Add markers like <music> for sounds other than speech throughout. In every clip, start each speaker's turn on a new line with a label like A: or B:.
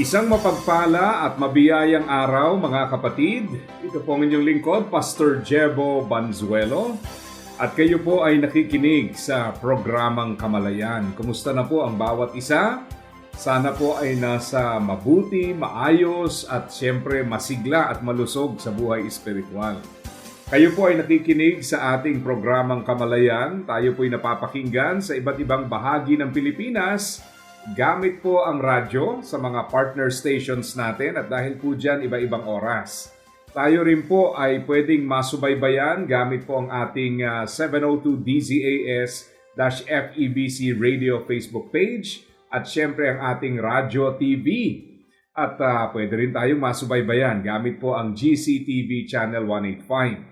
A: Isang mapagpala at mabiyayang araw mga kapatid. Ito po ang inyong lingkod, Pastor Jebo Banzuelo. At kayo po ay nakikinig sa programang Kamalayan. Kumusta na po ang bawat isa? Sana po ay nasa mabuti, maayos at siyempre masigla at malusog sa buhay espiritual. Kayo po ay nakikinig sa ating programang Kamalayan. Tayo po ay napapakinggan sa iba't ibang bahagi ng Pilipinas Gamit po ang radyo sa mga partner stations natin at dahil po dyan iba-ibang oras. Tayo rin po ay pwedeng masubaybayan gamit po ang ating uh, 702 DZAS-FEBC Radio Facebook page at syempre ang ating Radio TV. At uh, pwede rin tayong masubaybayan gamit po ang GCTV Channel 185.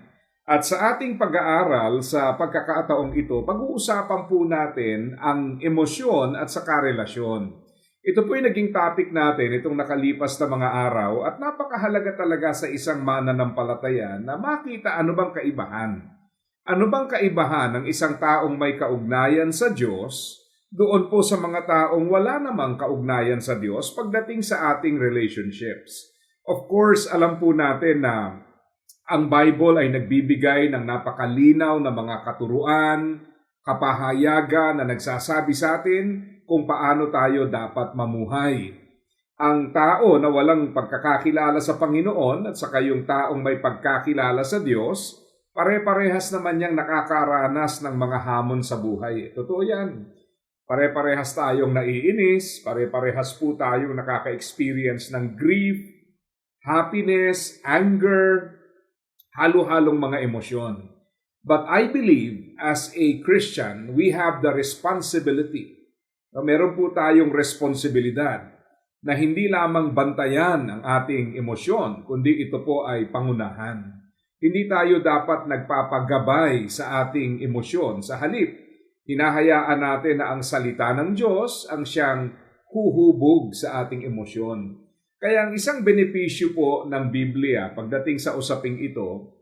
A: At sa ating pag-aaral sa pagkakataong ito, pag-uusapan po natin ang emosyon at sa karelasyon. Ito po yung naging topic natin itong nakalipas na mga araw at napakahalaga talaga sa isang mananampalataya na makita ano bang kaibahan. Ano bang kaibahan ng isang taong may kaugnayan sa Diyos doon po sa mga taong wala namang kaugnayan sa Diyos pagdating sa ating relationships. Of course, alam po natin na ang Bible ay nagbibigay ng napakalinaw na mga katuruan, kapahayagan na nagsasabi sa atin kung paano tayo dapat mamuhay. Ang tao na walang pagkakakilala sa Panginoon at saka yung taong may pagkakilala sa Diyos, pare-parehas naman niyang nakakaranas ng mga hamon sa buhay. Totoo yan. Pare-parehas tayong naiinis, pare-parehas po tayong nakaka-experience ng grief, happiness, anger, halo-halong mga emosyon. But I believe as a Christian, we have the responsibility. Meron po tayong responsibilidad na hindi lamang bantayan ang ating emosyon, kundi ito po ay pangunahan. Hindi tayo dapat nagpapagabay sa ating emosyon. Sa halip, hinahayaan natin na ang salita ng Diyos ang siyang huhubog sa ating emosyon. Kaya ang isang benepisyo po ng Biblia pagdating sa usaping ito,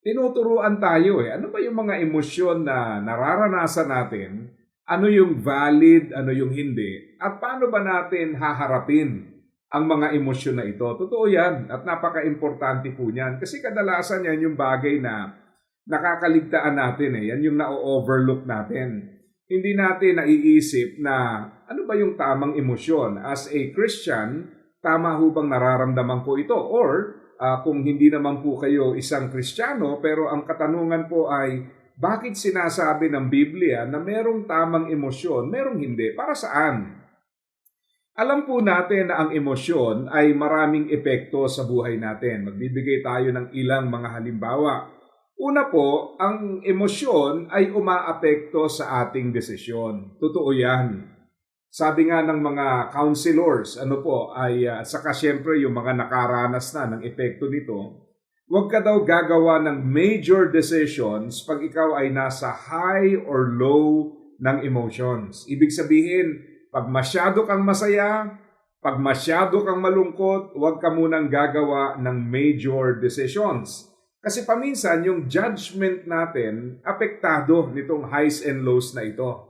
A: tinuturuan tayo eh. Ano ba yung mga emosyon na nararanasan natin? Ano yung valid, ano yung hindi? At paano ba natin haharapin ang mga emosyon na ito? Totoo yan at napaka-importante po niyan. Kasi kadalasan yan yung bagay na nakakaligtaan natin eh. Yan yung na-overlook natin. Hindi natin naiisip na ano ba yung tamang emosyon. As a Christian, tama ho bang nararamdaman ko ito? Or uh, kung hindi naman po kayo isang Kristiyano, pero ang katanungan po ay, bakit sinasabi ng Biblia na merong tamang emosyon, merong hindi? Para saan? Alam po natin na ang emosyon ay maraming epekto sa buhay natin. Magbibigay tayo ng ilang mga halimbawa. Una po, ang emosyon ay umaapekto sa ating desisyon. Totoo yan. Sabi nga ng mga counselors, ano po, ay uh, saka siyempre yung mga nakaranas na ng epekto nito, huwag ka daw gagawa ng major decisions pag ikaw ay nasa high or low ng emotions. Ibig sabihin, pag masyado kang masaya, pag masyado kang malungkot, huwag ka munang gagawa ng major decisions. Kasi paminsan, yung judgment natin, apektado nitong highs and lows na ito.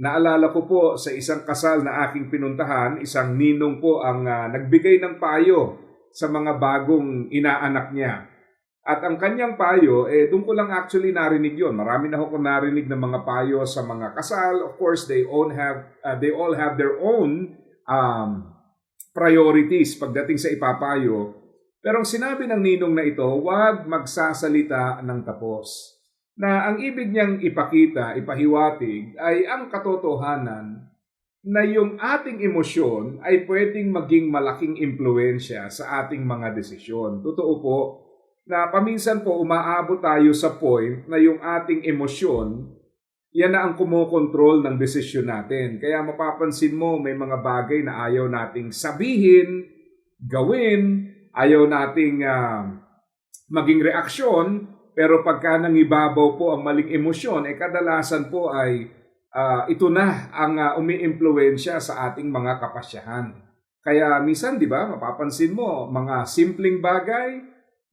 A: Naalala ko po sa isang kasal na aking pinuntahan, isang ninong po ang uh, nagbigay ng payo sa mga bagong inaanak niya. At ang kanyang payo, eh, doon ko lang actually narinig yon. Marami na ako narinig ng mga payo sa mga kasal. Of course, they all have, uh, they all have their own um, priorities pagdating sa ipapayo. Pero ang sinabi ng ninong na ito, huwag magsasalita ng tapos na ang ibig niyang ipakita, ipahiwatig, ay ang katotohanan na yung ating emosyon ay pwedeng maging malaking impluensya sa ating mga desisyon. Totoo po na paminsan po umaabot tayo sa point na yung ating emosyon yan na ang kumokontrol ng desisyon natin. Kaya mapapansin mo, may mga bagay na ayaw nating sabihin, gawin, ayaw nating ah, maging reaksyon, pero pagka nangibabaw po ang maling emosyon, eh kadalasan po ay ah, ito na ang uh, umiimpluwensya sa ating mga kapasyahan. Kaya minsan, di ba, mapapansin mo, mga simpleng bagay,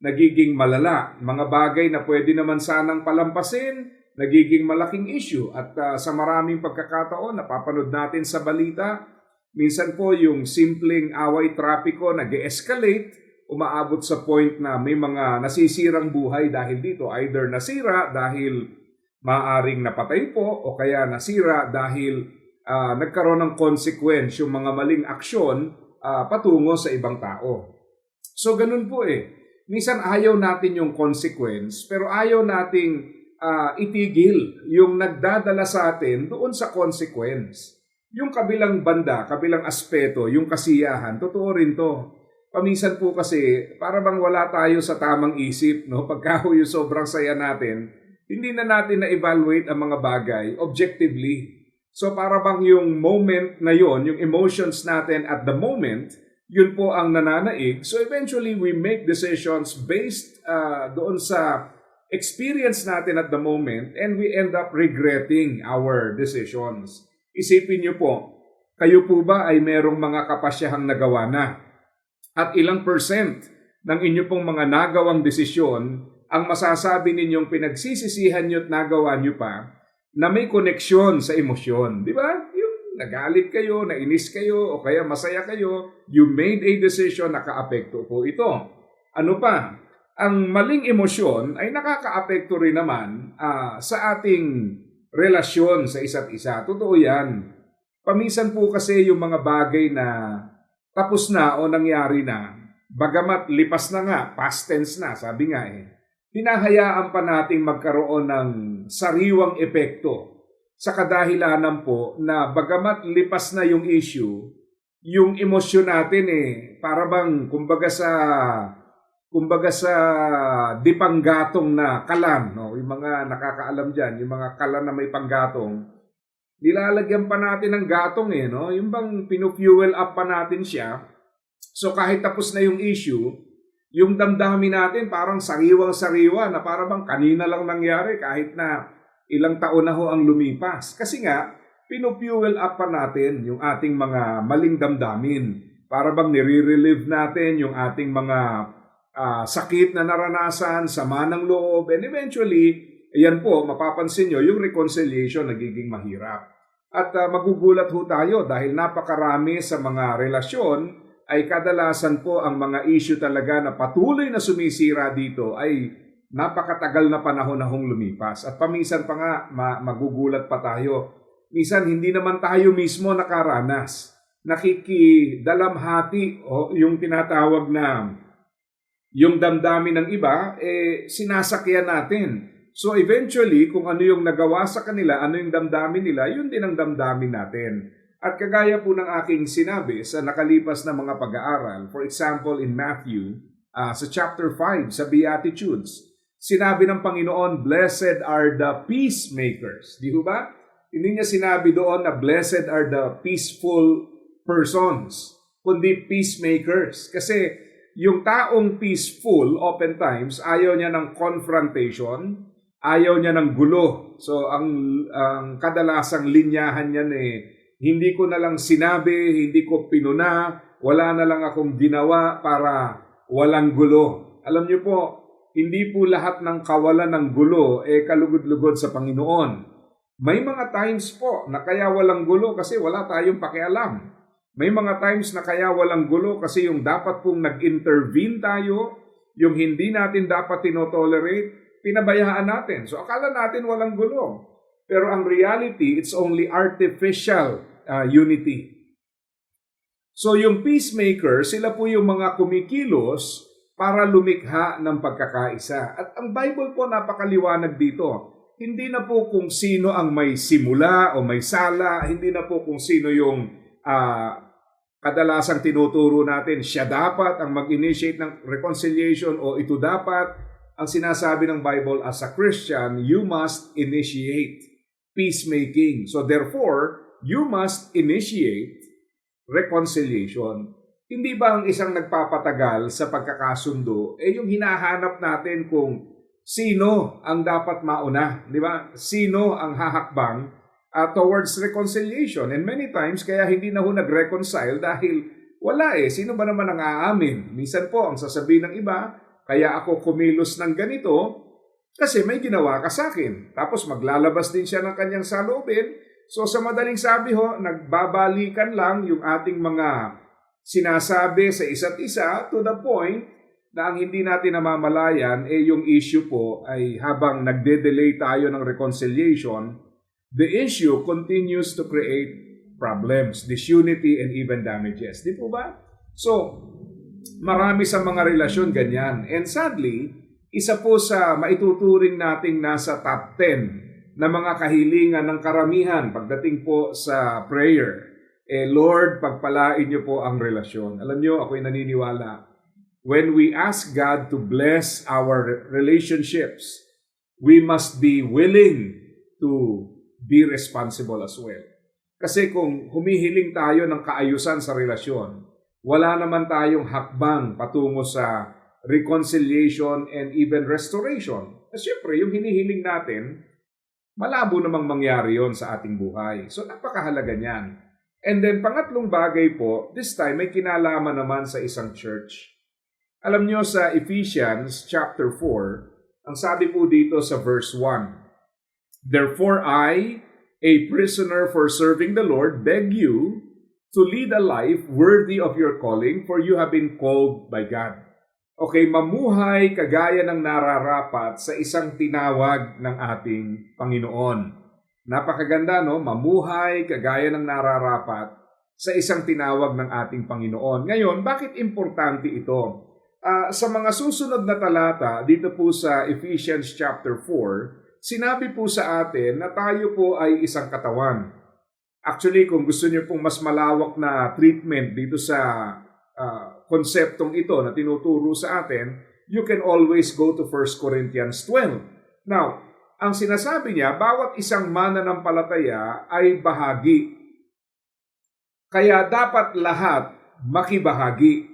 A: nagiging malala. Mga bagay na pwede naman sanang palampasin, nagiging malaking issue. At ah, sa maraming pagkakataon, napapanood natin sa balita, minsan po yung simpleng away trapiko nag escalate umaabot sa point na may mga nasisirang buhay dahil dito. Either nasira dahil maaring napatay po o kaya nasira dahil ah, nagkaroon ng consequence yung mga maling aksyon ah, patungo sa ibang tao. So ganun po eh. Minsan ayaw natin yung consequence pero ayaw nating ah, itigil yung nagdadala sa atin doon sa consequence. Yung kabilang banda, kabilang aspeto, yung kasiyahan, totoo rin to. Paminsan po kasi, para bang wala tayo sa tamang isip, no? <laughs> Pagka yung sobrang saya natin, hindi na natin na-evaluate ang mga bagay objectively. So para bang yung moment na yon, yung emotions natin at the moment, yun po ang nananaig. So eventually, we make decisions based uh, doon sa experience natin at the moment and we end up regretting our decisions. Isipin niyo po, kayo po ba ay merong mga kapasyahang nagawa na? At ilang percent ng inyo pong mga nagawang desisyon ang masasabi ninyong pinagsisisihan nyo at nagawa nyo pa na may koneksyon sa emosyon. Di ba? Yung nagalit kayo, nainis kayo, o kaya masaya kayo, you made a decision, nakaapekto po ito. Ano pa? Ang maling emosyon ay nakakaapekto rin naman ah, sa ating relasyon sa isa't isa. Totoo yan. Paminsan po kasi yung mga bagay na tapos na o nangyari na, bagamat lipas na nga, past tense na, sabi nga eh, hinahayaan pa nating magkaroon ng sariwang epekto sa kadahilanan po na bagamat lipas na yung issue, yung emosyon natin eh, para bang kumbaga sa kumbaga sa dipanggatong na kalan, no? yung mga nakakaalam dyan, yung mga kalan na may panggatong, nilalagyan pa natin ng gatong eh, no? Yung bang pinu-fuel up pa natin siya. So kahit tapos na yung issue, yung damdamin natin parang sariwang-sariwa na parang bang kanina lang nangyari kahit na ilang taon na ho ang lumipas. Kasi nga, pinu-fuel up pa natin yung ating mga maling damdamin. Para bang nire-relieve natin yung ating mga ah, sakit na naranasan, sama ng loob, and eventually, Ayan po, mapapansin nyo, yung reconciliation nagiging mahirap. At uh, magugulat ho tayo dahil napakarami sa mga relasyon ay kadalasan po ang mga issue talaga na patuloy na sumisira dito ay napakatagal na panahon na hong lumipas. At paminsan pa nga, ma- magugulat pa tayo. Minsan hindi naman tayo mismo nakaranas. Nakikidalamhati o yung tinatawag na yung damdamin ng iba, eh, sinasakyan natin. So eventually, kung ano yung nagawa sa kanila, ano yung damdamin nila, yun din ang damdamin natin. At kagaya po ng aking sinabi sa nakalipas na mga pag-aaral, for example in Matthew, uh, sa chapter 5, sa Beatitudes, sinabi ng Panginoon, Blessed are the peacemakers. Di ba? Hindi niya sinabi doon na blessed are the peaceful persons, kundi peacemakers. Kasi yung taong peaceful, oftentimes, ayaw niya ng confrontation, ayaw niya ng gulo. So ang ang kadalasang linyahan niyan eh hindi ko na lang sinabi, hindi ko pinuna, wala na lang akong ginawa para walang gulo. Alam niyo po, hindi po lahat ng kawalan ng gulo eh kalugod-lugod sa Panginoon. May mga times po na kaya walang gulo kasi wala tayong pakialam. May mga times na kaya walang gulo kasi yung dapat pong nag-intervene tayo, yung hindi natin dapat tinotolerate, pinabayaan natin. So akala natin walang gulo. Pero ang reality, it's only artificial uh, unity. So yung peacemaker, sila po yung mga kumikilos para lumikha ng pagkakaisa. At ang Bible po napakaliwanag dito. Hindi na po kung sino ang may simula o may sala, hindi na po kung sino yung uh, kadalasang tinuturo natin, siya dapat ang mag-initiate ng reconciliation o ito dapat ang sinasabi ng Bible as a Christian, you must initiate. peacemaking. So therefore, you must initiate reconciliation. Hindi ba ang isang nagpapatagal sa pagkakasundo, eh yung hinahanap natin kung sino ang dapat mauna, di ba? Sino ang hahakbang uh, towards reconciliation. And many times, kaya hindi na ho nag-reconcile dahil wala eh. Sino ba naman ang aamin? Minsan po, ang sasabihin ng iba, kaya ako kumilos ng ganito kasi may ginawa ka sa akin. Tapos maglalabas din siya ng kanyang salubin. So sa madaling sabi ho, nagbabalikan lang yung ating mga sinasabi sa isa't isa to the point na ang hindi natin namamalayan eh yung issue po ay habang nagde-delay tayo ng reconciliation, the issue continues to create problems, disunity, and even damages. Di po ba? So, marami sa mga relasyon ganyan. And sadly, isa po sa maituturing nating nasa top 10 na mga kahilingan ng karamihan pagdating po sa prayer. Eh, Lord, pagpalain niyo po ang relasyon. Alam niyo, ako'y naniniwala. When we ask God to bless our relationships, we must be willing to be responsible as well. Kasi kung humihiling tayo ng kaayusan sa relasyon, wala naman tayong hakbang patungo sa reconciliation and even restoration. At syempre, yung hinihiling natin, malabo namang mangyari yon sa ating buhay. So napakahalaga niyan. And then pangatlong bagay po, this time may kinalaman naman sa isang church. Alam nyo sa Ephesians chapter 4, ang sabi po dito sa verse 1, Therefore I, a prisoner for serving the Lord, beg you to lead a life worthy of your calling, for you have been called by God. Okay, mamuhay kagaya ng nararapat sa isang tinawag ng ating Panginoon. Napakaganda, no? Mamuhay kagaya ng nararapat sa isang tinawag ng ating Panginoon. Ngayon, bakit importante ito? Uh, sa mga susunod na talata, dito po sa Ephesians chapter 4, sinabi po sa atin na tayo po ay isang katawan. Actually, kung gusto niyo pong mas malawak na treatment dito sa uh, konseptong ito na tinuturo sa atin, you can always go to 1 Corinthians 12. Now, ang sinasabi niya, bawat isang mananampalataya ay bahagi. Kaya dapat lahat makibahagi.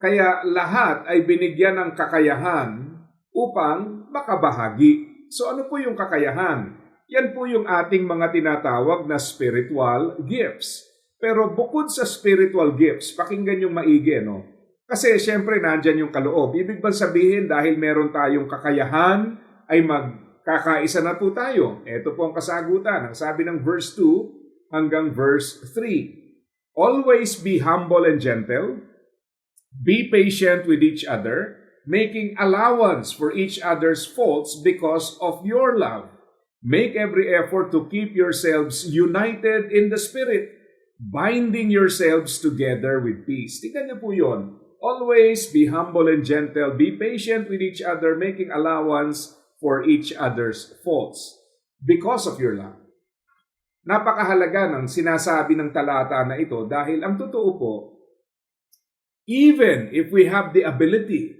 A: Kaya lahat ay binigyan ng kakayahan upang makabahagi. So ano po yung kakayahan? Yan po yung ating mga tinatawag na spiritual gifts. Pero bukod sa spiritual gifts, pakinggan yung maigi, no? Kasi syempre nandyan yung kaloob. Ibig bang sabihin dahil meron tayong kakayahan ay mag Kakaisa na po tayo. Ito po ang kasagutan. Ang sabi ng verse 2 hanggang verse 3. Always be humble and gentle. Be patient with each other, making allowance for each other's faults because of your love. Make every effort to keep yourselves united in the Spirit, binding yourselves together with peace. Tingnan niyo po yun. Always be humble and gentle. Be patient with each other, making allowance for each other's faults because of your love. Napakahalaga ng sinasabi ng talata na ito dahil ang totoo po, even if we have the ability,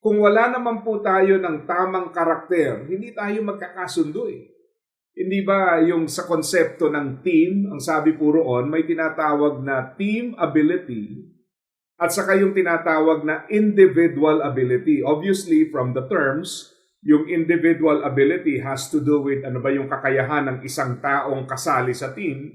A: kung wala naman po tayo ng tamang karakter, hindi tayo magkakasundo eh. Hindi ba yung sa konsepto ng team, ang sabi po roon, may tinatawag na team ability at saka yung tinatawag na individual ability. Obviously, from the terms, yung individual ability has to do with ano ba yung kakayahan ng isang taong kasali sa team.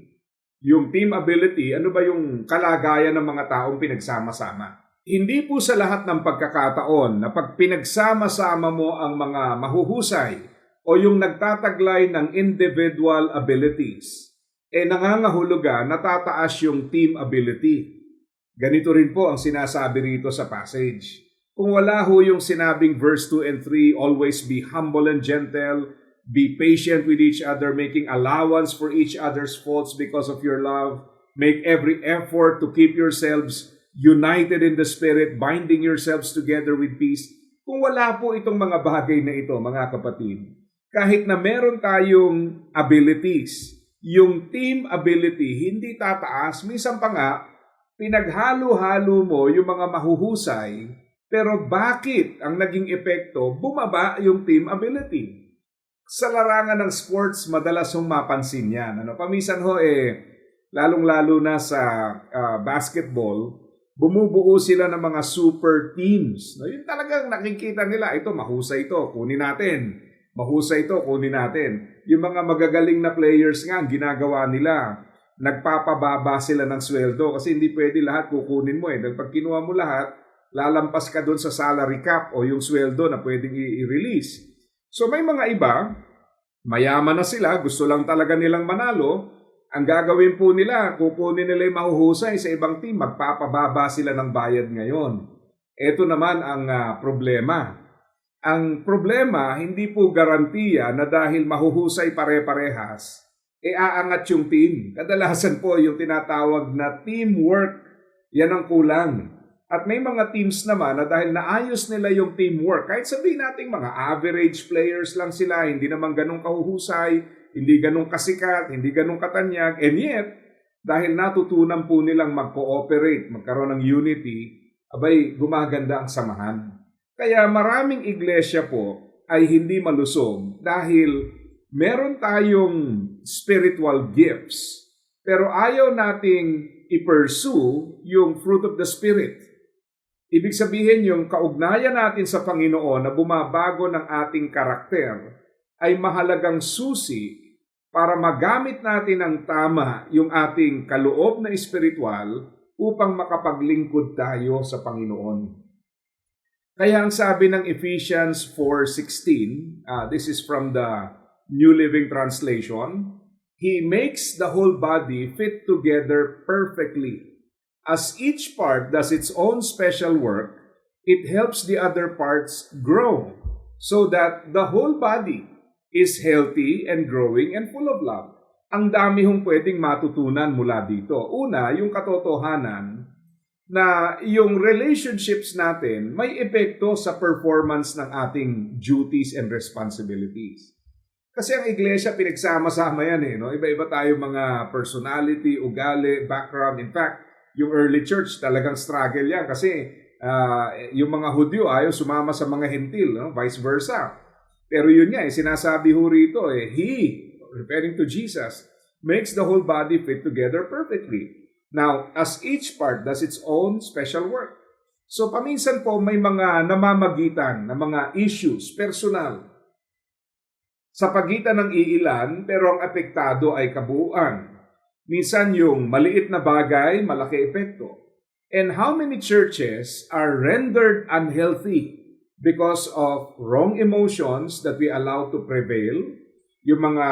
A: Yung team ability, ano ba yung kalagayan ng mga taong pinagsama-sama. Hindi po sa lahat ng pagkakataon na pag pinagsama-sama mo ang mga mahuhusay o yung nagtataglay ng individual abilities, eh nangangahulugan natataas yung team ability. Ganito rin po ang sinasabi rito sa passage. Kung wala ho yung sinabing verse 2 and 3, always be humble and gentle, be patient with each other, making allowance for each other's faults because of your love, make every effort to keep yourselves united in the Spirit, binding yourselves together with peace. Kung wala po itong mga bagay na ito, mga kapatid, kahit na meron tayong abilities, yung team ability hindi tataas, minsan pa nga, pinaghalo-halo mo yung mga mahuhusay pero bakit ang naging epekto, bumaba yung team ability? sa larangan ng sports, madalas hong mapansin yan. Ano? Pamisan ho eh, lalong-lalo na sa ah, basketball, bumubuo sila ng mga super teams. No, yun talagang nakikita nila, ito mahusay ito, kunin natin. Mahusay ito, kunin natin. Yung mga magagaling na players nga, ginagawa nila, nagpapababa sila ng sweldo kasi hindi pwede lahat kukunin mo eh. Dahil pag kinuha mo lahat, lalampas ka doon sa salary cap o yung sweldo na pwedeng i-release. So may mga iba, mayaman na sila, gusto lang talaga nilang manalo, ang gagawin po nila, kukunin nila yung mahuhusay sa ibang team, magpapababa sila ng bayad ngayon. Ito naman ang ah, problema. Ang problema, hindi po garantiya na dahil mahuhusay pare-parehas, e aangat yung team. Kadalasan po yung tinatawag na teamwork, yan ang kulang. At may mga teams naman na dahil naayos nila yung teamwork, kahit sabihin natin mga average players lang sila, hindi naman ganun kahuhusay, hindi ganun kasikat, hindi ganun katanyag, and yet, dahil natutunan po nilang mag-cooperate, magkaroon ng unity, abay, gumaganda ang samahan. Kaya maraming iglesia po ay hindi malusog dahil meron tayong spiritual gifts, pero ayaw nating i-pursue yung fruit of the Spirit. Ibig sabihin yung kaugnayan natin sa Panginoon na bumabago ng ating karakter ay mahalagang susi para magamit natin ng tama yung ating kaloob na espiritual upang makapaglingkod tayo sa Panginoon. Kaya ang sabi ng Ephesians 4.16, uh, this is from the New Living Translation, He makes the whole body fit together perfectly. As each part does its own special work, it helps the other parts grow so that the whole body is healthy and growing and full of love. Ang dami hong pwedeng matutunan mula dito. Una, yung katotohanan na yung relationships natin may epekto sa performance ng ating duties and responsibilities. Kasi ang iglesia pinagsama-sama yan eh. No? Iba-iba tayo mga personality, ugali, background. In fact, yung early church talagang struggle yan kasi ah, yung mga Hudyo ayaw sumama sa mga Hentil, no? vice versa. Pero yun nga, eh, sinasabi ho rito, eh, He, referring to Jesus, makes the whole body fit together perfectly. Now, as each part does its own special work. So, paminsan po may mga namamagitan na mga issues, personal, sa pagitan ng iilan pero ang apektado ay kabuuan. Minsan yung maliit na bagay, malaki epekto. And how many churches are rendered unhealthy because of wrong emotions that we allow to prevail, yung mga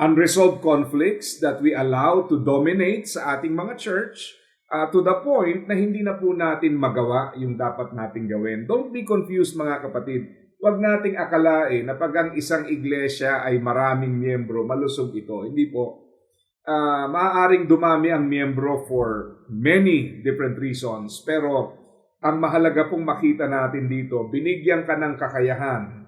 A: unresolved conflicts that we allow to dominate sa ating mga church uh, to the point na hindi na po natin magawa yung dapat nating gawin. Don't be confused mga kapatid. Huwag nating akalain na pag ang isang iglesia ay maraming miyembro, malusog ito. Hindi po. Uh, maaaring dumami ang miyembro for many different reasons. Pero ang mahalaga pong makita natin dito, binigyan ka ng kakayahan.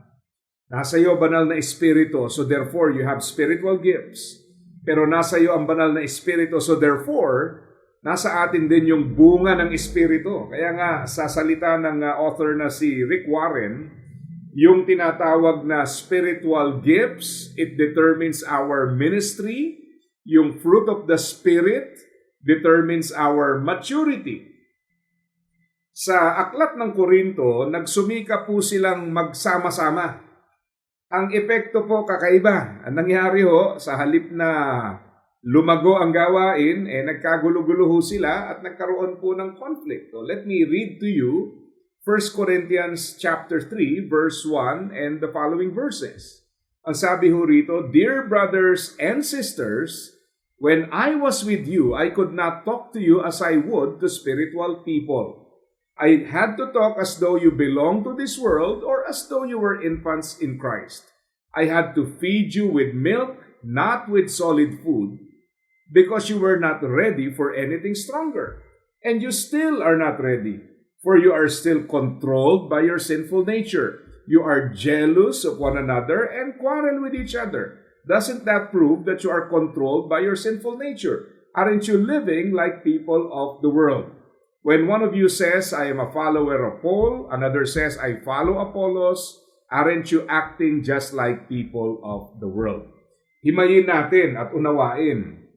A: Nasa iyo banal na espiritu, so therefore you have spiritual gifts. Pero nasa iyo ang banal na espiritu, so therefore nasa atin din yung bunga ng espiritu. Kaya nga sa salita ng uh, author na si Rick Warren, yung tinatawag na spiritual gifts, it determines our ministry. Yung fruit of the Spirit determines our maturity. Sa aklat ng Korinto, nagsumika po silang magsama-sama. Ang epekto po kakaiba. Ang nangyari ho, sa halip na lumago ang gawain, eh nagkagulo-gulo ho sila at nagkaroon po ng conflict. So let me read to you 1 Corinthians chapter 3 verse 1 and the following verses. Ang sabi ho rito, Dear brothers and sisters, when I was with you, I could not talk to you as I would to spiritual people. I had to talk as though you belong to this world or as though you were infants in Christ. I had to feed you with milk, not with solid food, because you were not ready for anything stronger. And you still are not ready, for you are still controlled by your sinful nature. You are jealous of one another and quarrel with each other. Doesn't that prove that you are controlled by your sinful nature? Aren't you living like people of the world? When one of you says, I am a follower of Paul, another says, I follow Apollos, Aren't you acting just like people of the world? Himayin natin at unawain.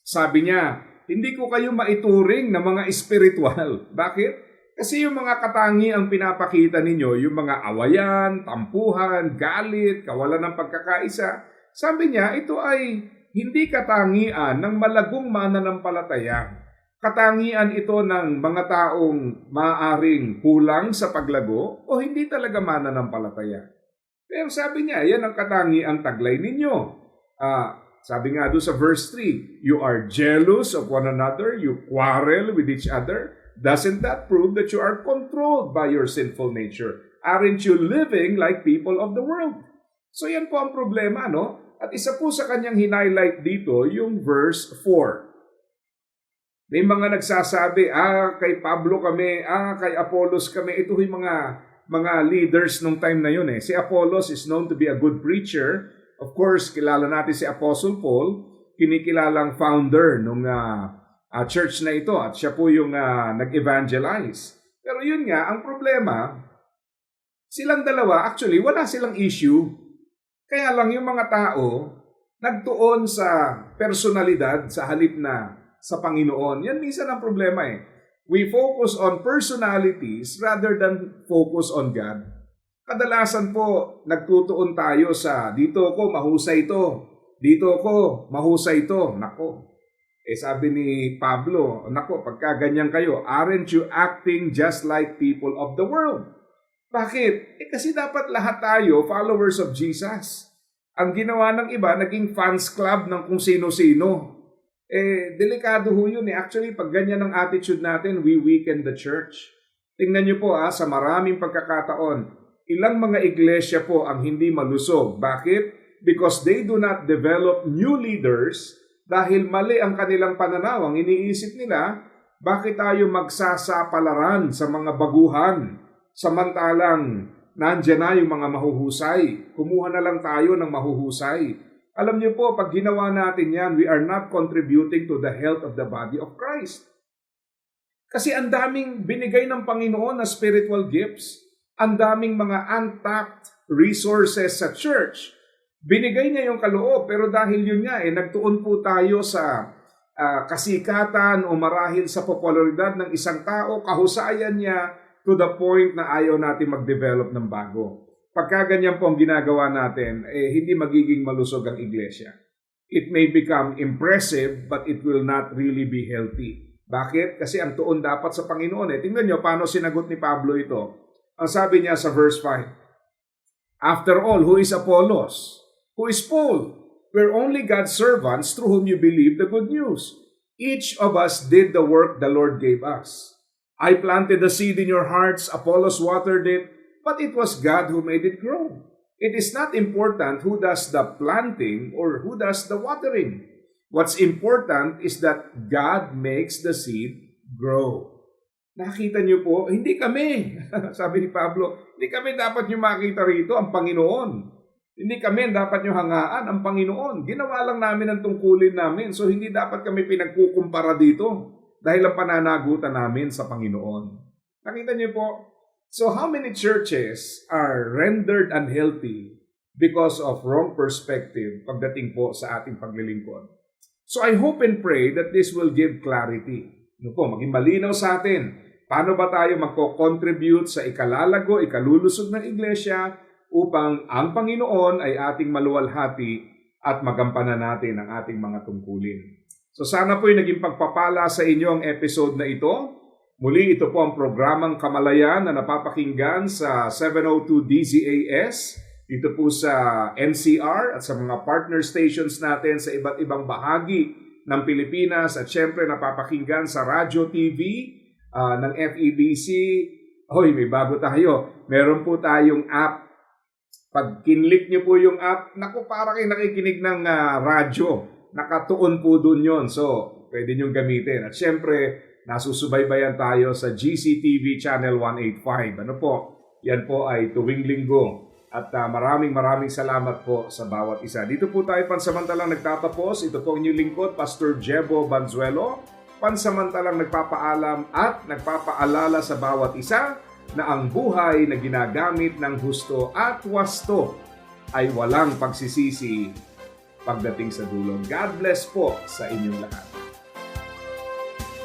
A: Sabi niya, hindi ko kayo maituring na mga espiritual. <laughs> Bakit? Kasi yung mga katangi ang pinapakita ninyo, yung mga awayan, tampuhan, galit, kawalan ng pagkakaisa. Sabi niya, ito ay hindi katangian ng malagong mananampalataya. Katangian ito ng mga taong maaring kulang sa paglago o hindi talaga mananampalataya. Pero sabi niya, yan ang katangian taglay ninyo. Ah, sabi nga doon sa verse 3, you are jealous of one another, you quarrel with each other. Doesn't that prove that you are controlled by your sinful nature? Aren't you living like people of the world? So yan po ang problema, no? At isa po sa kanyang hinighlight dito, yung verse 4. May mga nagsasabi, ah, kay Pablo kami, ah, kay Apollos kami. Ito yung mga mga leaders nung time na yun eh. Si Apollos is known to be a good preacher. Of course, kilala natin si Apostle Paul, kinikilalang founder nung uh, uh, church na ito at siya po yung uh, nag-evangelize. Pero yun nga, ang problema, silang dalawa, actually, wala silang issue. Kaya lang yung mga tao, nagtuon sa personalidad sa halip na sa Panginoon. Yan minsan ang problema eh. We focus on personalities rather than focus on God. Kadalasan po, nagtutuon tayo sa dito ko mahusay ito, dito ko mahusay ito. Nako, eh sabi ni Pablo, nako, pagka ganyan kayo, aren't you acting just like people of the world? Bakit? Eh kasi dapat lahat tayo followers of Jesus. Ang ginawa ng iba, naging fans club ng kung sino-sino. Eh, delikado ho yun eh. Actually, pag ganyan ang attitude natin, we weaken the church. Tingnan niyo po ah, sa maraming pagkakataon, ilang mga iglesia po ang hindi malusog. Bakit? Because they do not develop new leaders dahil mali ang kanilang pananaw. Ang iniisip nila, bakit tayo magsasapalaran sa mga baguhan samantalang nandyan na yung mga mahuhusay. Kumuha na lang tayo ng mahuhusay. Alam niyo po, pag ginawa natin yan, we are not contributing to the health of the body of Christ. Kasi ang daming binigay ng Panginoon na spiritual gifts, ang daming mga untapped resources sa church. Binigay niya yung kaloob, pero dahil yun nga, eh, nagtuon po tayo sa uh, kasikatan o marahil sa popularidad ng isang tao, kahusayan niya to the point na ayaw natin mag-develop ng bago pagka ganyan po ang ginagawa natin, eh, hindi magiging malusog ang iglesia. It may become impressive, but it will not really be healthy. Bakit? Kasi ang tuon dapat sa Panginoon. Eh. Tingnan nyo paano sinagot ni Pablo ito. Ang sabi niya sa verse 5, After all, who is Apollos? Who is Paul? We're only God's servants through whom you believe the good news. Each of us did the work the Lord gave us. I planted the seed in your hearts, Apollos watered it, but it was God who made it grow. It is not important who does the planting or who does the watering. What's important is that God makes the seed grow. Nakita niyo po, hindi kami, <laughs> sabi ni Pablo, hindi kami dapat niyo makita rito ang Panginoon. Hindi kami dapat niyo hangaan ang Panginoon. Ginawa lang namin ang tungkulin namin. So hindi dapat kami pinagkukumpara dito dahil ang pananagutan namin sa Panginoon. Nakita niyo po, So how many churches are rendered unhealthy because of wrong perspective pagdating po sa ating paglilingkod? So I hope and pray that this will give clarity. Ano po, maging malinaw sa atin. Paano ba tayo magko-contribute sa ikalalago, ikalulusog ng iglesia upang ang Panginoon ay ating maluwalhati at magampanan natin ang ating mga tungkulin. So sana po yung naging pagpapala sa inyo ang episode na ito. Muli ito po ang programang Kamalayan na napapakinggan sa 702 DZAS dito po sa NCR at sa mga partner stations natin sa iba't ibang bahagi ng Pilipinas at syempre napapakinggan sa Radio TV uh, ng FEBC. Hoy, may bago tayo. Meron po tayong app. Pag kinlik niyo po yung app, naku, para kayo nakikinig ng uh, radyo. Nakatuon po dun yon So, pwede nyo gamitin. At syempre, nasusubaybayan tayo sa GCTV Channel 185. Ano po? Yan po ay tuwing linggo. At uh, maraming maraming salamat po sa bawat isa. Dito po tayo pansamantalang nagtatapos. Ito po ang inyong lingkod, Pastor Jebo Banzuelo. Pansamantalang nagpapaalam at nagpapaalala sa bawat isa na ang buhay na ginagamit ng husto at wasto ay walang pagsisisi pagdating sa dulo. God bless po sa inyong lahat.